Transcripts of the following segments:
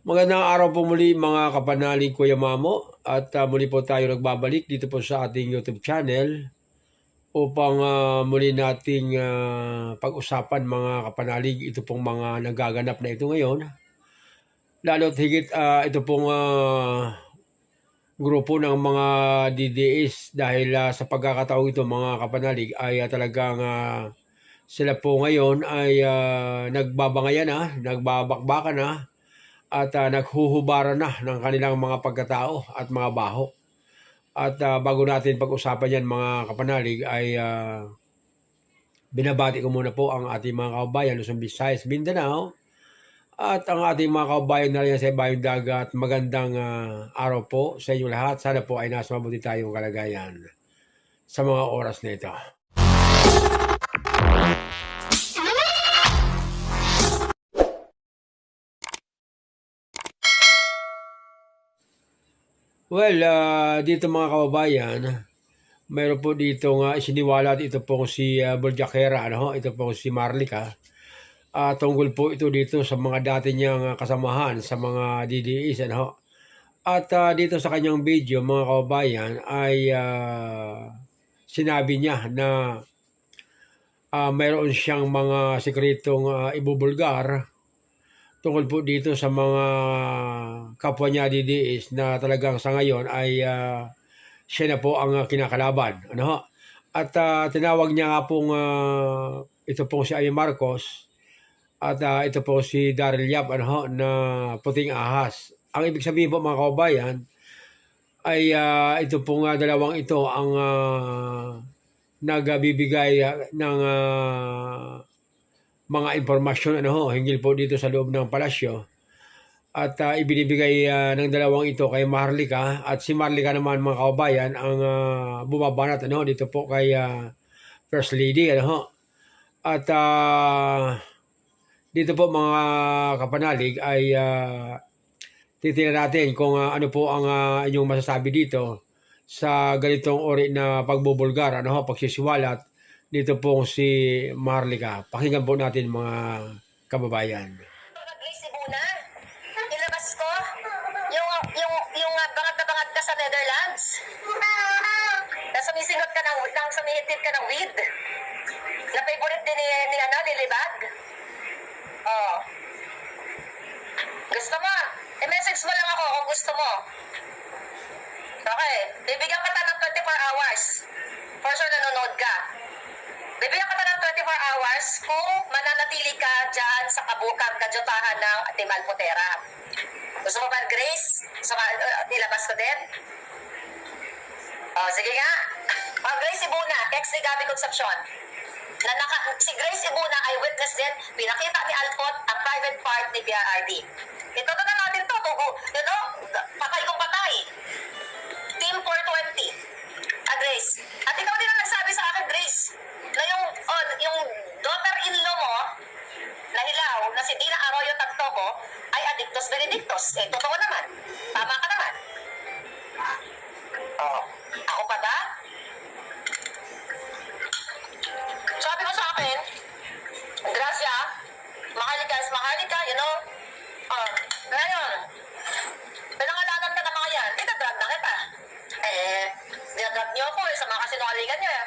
Magandang araw po muli mga kapanalig Kuya Mamo at ah, muli po tayo nagbabalik dito po sa ating YouTube channel upang ah, muli nating ah, pag-usapan mga kapanalig ito pong mga nagaganap na ito ngayon. Lalo't higit ah, ito pong ah, grupo ng mga DDS dahil ah, sa pagkakataong ito mga kapanalig ay ah, talagang ah, sila po ngayon ay ah, nagbabangayan na, nagbabakbakan na at ah, naghuhubaran na ng kanilang mga pagkatao at mga baho. At ah, bago natin pag-usapan yan mga kapanalig ay ah, binabati ko muna po ang ating mga kababayan Luzon, Visayas, Mindanao at ang ating mga kababayan na rin sa ibayong dagat. Magandang ah, araw po sa inyo lahat. Sana po ay nasa mabuti tayong kalagayan sa mga oras na ito. Well, ah, dito mga kababayan, mayroon po dito nga isiniwalat ito po si uh, Buljakera, ano, ito po si Marlica. Ah, tungkol po ito dito sa mga dati niyang ah, kasamahan sa mga DDEs, ano. At ah, dito sa kanyang video, mga kababayan, ay ah, sinabi niya na ah, mayroon siyang mga sikretong ah, ibubulgar tungkol po dito sa mga kapwa niya DDS na talagang sa ngayon ay ah, siya na po ang ah, kinakalaban. Ano? At ah, tinawag niya nga pong ah, ito pong si Amy Marcos at ah, ito po si Daryl Yap ano na puting ahas. Ang ibig sabihin po mga kababayan ay ah, ito pong ah, dalawang ito ang ah, nagbibigay ng ah, mga impormasyon ano ho, hinggil po dito sa loob ng palasyo. At ah, ibinibigay ah, ng dalawang ito kay Marlica at si Marlica naman mga kababayan ang ah, bumabanat ano dito po kay ah, First Lady ano ho. At ah, dito po mga kapanalig ay uh, titingnan natin kung ah, ano po ang ah, inyong masasabi dito sa ganitong ori na pagbubulgar ano ho, pagsisiwalat dito po si Marlica. Pakinggan po natin mga kababayan. Grace Ibuna, nilabas ko yung, yung, yung uh, bangag na bangag ka sa Netherlands. Na sumisingot ka ng, ng sumihitid ka ng weed. Na favorite din ni, ni ano, ni Libag. Oh. Gusto mo? I-message mo lang ako kung gusto mo. Okay. Bibigyan kita ng 24 hours. For sure nanonood ka. Bibigyan kita ng 24 hours kung mananatili ka dyan sa kabukang kajotahan ng Timal Putera. Gusto mo ba, Grace? Gusto mo, uh, nilabas ko din? Oh, sige nga. Oh, Grace Ibuna, ex ni Gabi Concepcion. Na naka, si Grace Ibuna ay witness din, pinakita ni Alcott ang private part ni PRRD. Ito na natin to, tugo, you know, patay kong patay. Team 420. Grace. At ikaw din ang nagsabi sa akin, Grace, na yung, oh, yung daughter-in-law mo, na hilaw, na si Dina Arroyo Tagtoco, ay addictus benedictus. Eh, totoo naman. Tama ka naman. Oh. Ako pa ba? Niyo eh.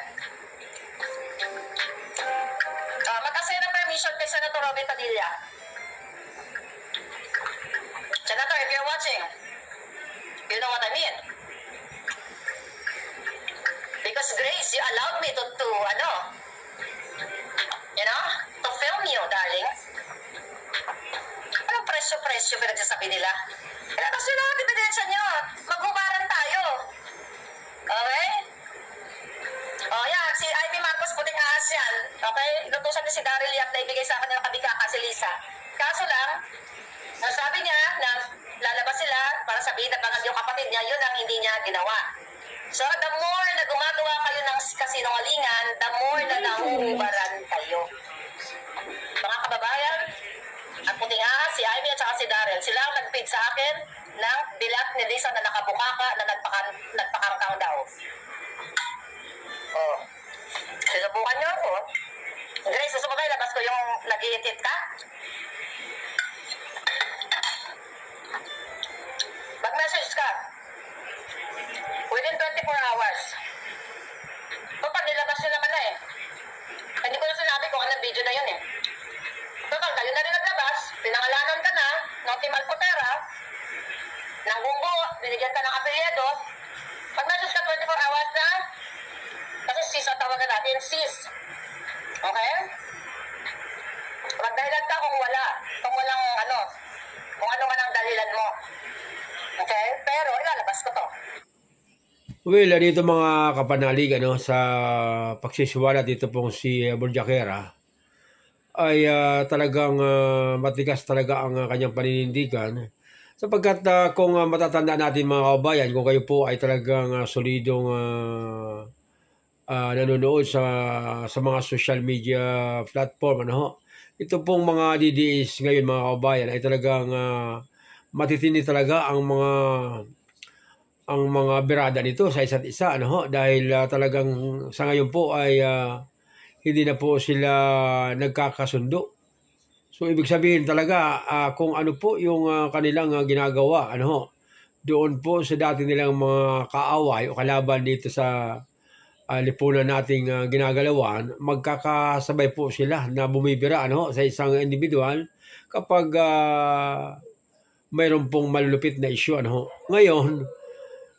Uh, mataas kayo ng permission kay Senator Robin Padilla. Senator, if you're watching, you know what I mean. Because Grace, you allowed me to, to ano, you know, to film you, darling. Anong presyo-presyo pinagsasabi nila? Nyo lang ang ebidensya nyo. Okay? Inutusan ni si Daryl Yap na ibigay sa akin ng kabikaka si Lisa. Kaso lang, ang sabi niya na lalabas sila para sabihin na bangag yung kapatid niya, yun ang hindi niya ginawa. So, the more na gumagawa kayo ng kasinungalingan, the more na nahuhubaran kayo. Mga kababayan, ang puting ahas, si Ivy at si Daryl, sila ang nag-feed sa akin ng bilat ni Lisa na nakabukaka na nagpakan, nagpakangkang daw. Oh. Nag-iitit ka? Mag-message ka. Within 24 hours. Total, nilabas nyo naman na eh. Hindi ko na sinabi kung anong video na yun eh. Total, kayo na rin naglabas, pinangalanan ka na, ng Team Alpotera, ng Bungo, binigyan ka ng apelyedo. Mag-message ka 24 hours na, kasi sis ang tawagan natin, sis. Okay? Magdahilan ka kung wala, kung walang ano, kung ano man ang dahilan mo. Okay? Pero ilalabas ko to. Well, dito mga kapanalig ano, sa pagsisiwala dito pong si uh, Borjakera ay ah, talagang ah, matigas talaga ang ah, kanyang paninindigan sapagkat ah, kung ah, matatandaan natin mga kabayan kung kayo po ay talagang ah, solidong ah, ah, nanonood sa sa mga social media platform ano ho, ito pong mga DDS ngayon mga kabayan ay talagang ah, matitindi talaga ang mga ang mga birada nito sa isa't isa ano ho? Dahil ah, talagang sa ngayon po ay ah, hindi na po sila nagkakasundo. So ibig sabihin talaga ah, kung ano po yung ah, kanilang ah, ginagawa ano ho? Doon po sa dati nilang mga kaaway o kalaban dito sa ah, lipunan nating ah, ginagalawan, magkakasabay po sila na bumibira ano sa isang individual kapag ah, mayroon pong malulupit na issue ano. Ngayon,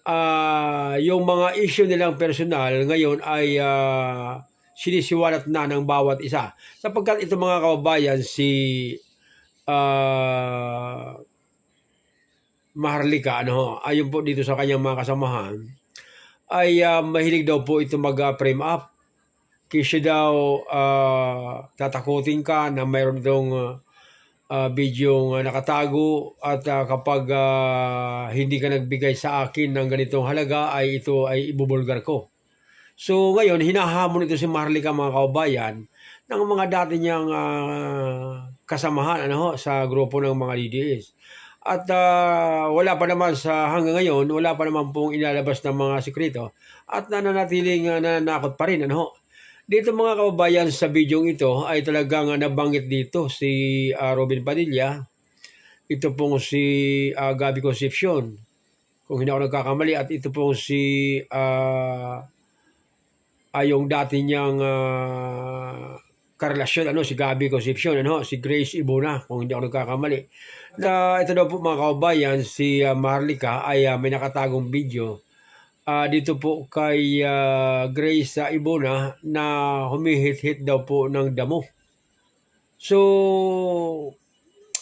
ah yung mga issue nilang personal ngayon ay ah, sinisiwalat na ng bawat isa. Sapagkat ito mga kababayan, si ah Maharlika, ano, ayon po dito sa kanyang mga kasamahan, ay ah, mahilig daw po ito mag-frame up. Kasi daw ah, tatakutin ka na mayroon dong uh, video nga nakatago at ah, kapag ah, hindi ka nagbigay sa akin ng ganitong halaga ay ito ay ibubulgar ko. So ngayon, hinahamon ito si Marlica mga kaubayan ng mga dati niyang ah, kasamahan ano, sa grupo ng mga DDS. At ah, wala pa naman sa hanggang ngayon, wala pa naman pong ilalabas ng mga sikreto at nananatiling uh, nananakot pa rin. Ano, dito mga kababayan sa video ito ay talagang ah, nabanggit dito si ah, Robin Padilla. Ito pong si ah, Gabi Concepcion. Kung hindi ako nagkakamali at ito pong si ah, ay dati niyang ah, karelasyon, ano, si Gabi Concepcion, ano, si Grace Ibona, kung hindi ako nagkakamali. Na ito daw po mga kaubayan, si ah, Marlica ay ah, may nakatagong video ah, dito po kay ah, Grace ah, Ibona na humihit-hit daw po ng damo. So,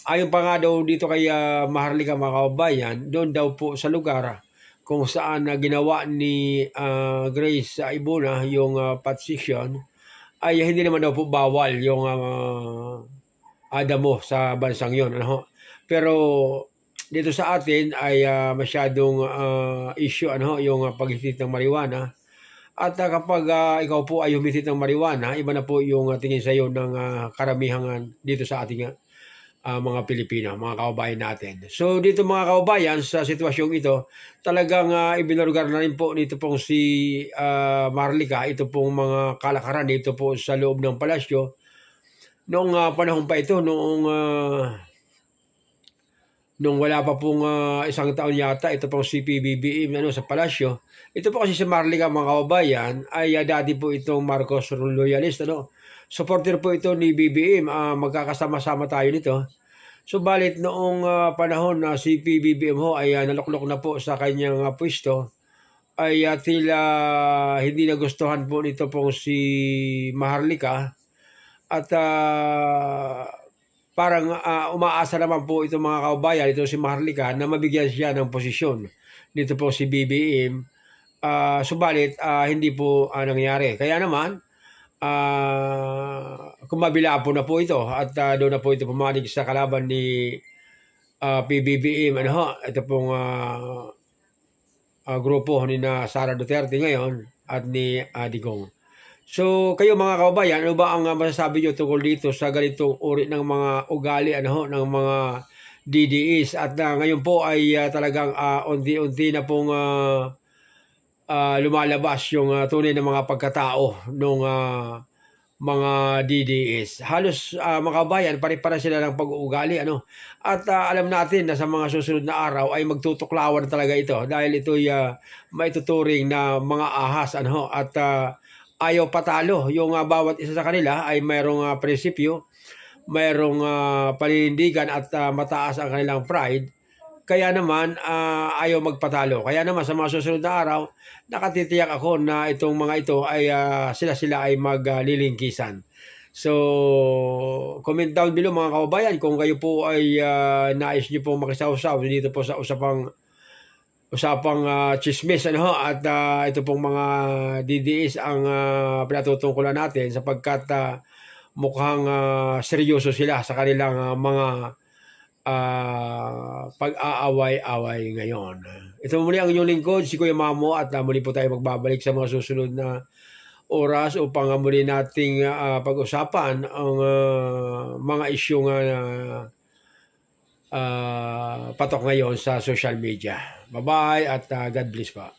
ayon pa nga daw dito kay ah, Maharlika mga kaubayan, doon daw po sa lugar kung saan na ginawa ni ah, Grace sa Ibona yung uh, petition ay hindi naman daw po bawal yung uh, adamo sa bansang yon ano pero dito sa atin ay ah, masyadong ah, issue ano yung uh, paghitit ng marijuana. At ah, kapag ah, ikaw po ay humitit ng marijuana iba na po yung ah, tingin sa iyo ng ah, karamihan dito sa ating ah, mga Pilipino, mga kababayan natin. So dito mga kababayan, sa sitwasyong ito, talagang uh, ibinarugar na rin po nito pong si ah, Marlica, ito pong mga kalakaran dito po sa loob ng palasyo. Noong ah, panahon pa ito, noong ah, nung wala pa pong ah, isang taon yata, ito pong si PBBM ano, sa palasyo. Ito po kasi si Marlica mga kababayan, ay ah, dati po itong Marcos loyalist. Ano? Supporter po ito ni BBM, ah, magkakasama-sama tayo nito. Subalit noong ah, panahon na si PBBM ho ay ah, naluklok na po sa kanyang ah, pwesto, ay ah, tila hindi nagustuhan po nito pong si Maharlika at ah, parang ah, umaasa naman po itong mga kaubayan, ito si Maharlika, na mabigyan siya ng posisyon nito po si BBM. Ah, subalit ah, hindi po ah, nangyari. Kaya naman, ah kumabila po na po ito at ah, doon na po ito pumanig sa kalaban ni ah, PBBM ano ho, ito pong ah, ah, grupo ni na Sara Duterte ngayon at ni Digong. So kayo mga kababayan, ano ba ang masasabi niyo tungkol dito sa ganitong uri ng mga ugali ano ho, ng mga DDEs at ah, ngayon po ay ah, talagang ah, unti-unti na pong ah, ah, lumalabas yung ah, tunay na mga pagkatao ng mga DDS. Halos uh, mga kabayan, pare-para sila ng pag-uugali. Ano? At ah, alam natin na sa mga susunod na araw ay magtutuklawan talaga ito dahil ito'y ah, maituturing na mga ahas. Ano? At ah, ayaw patalo. Yung ah, bawat isa sa kanila ay mayroong ah, prinsipyo, mayroong ah, paninindigan at ah, mataas ang kanilang pride, kaya naman ah, ayaw magpatalo. Kaya naman sa mga susunod na araw, nakatitiyak ako na itong mga ito ay ah, sila-sila ay maglilingkisan. So, comment down below mga kababayan kung kayo po ay ah, nais niyo po makisawsaw dito po sa usapang usapang ah, chismis ano at ah, ito pong mga DDS ang uh, pinatutungkulan natin sapagkat ah, mukhang ah, seryoso sila sa kanilang ah, mga ah, pag-aaway-away ngayon. Ito muli ang inyong lingkod, si Kuya Mamo at ah, muli po tayo magbabalik sa mga susunod na oras upang ah, muli nating ah, pag-usapan ang ah, mga isyong uh, patok ngayon sa social media. Bye-bye at ah, God bless pa.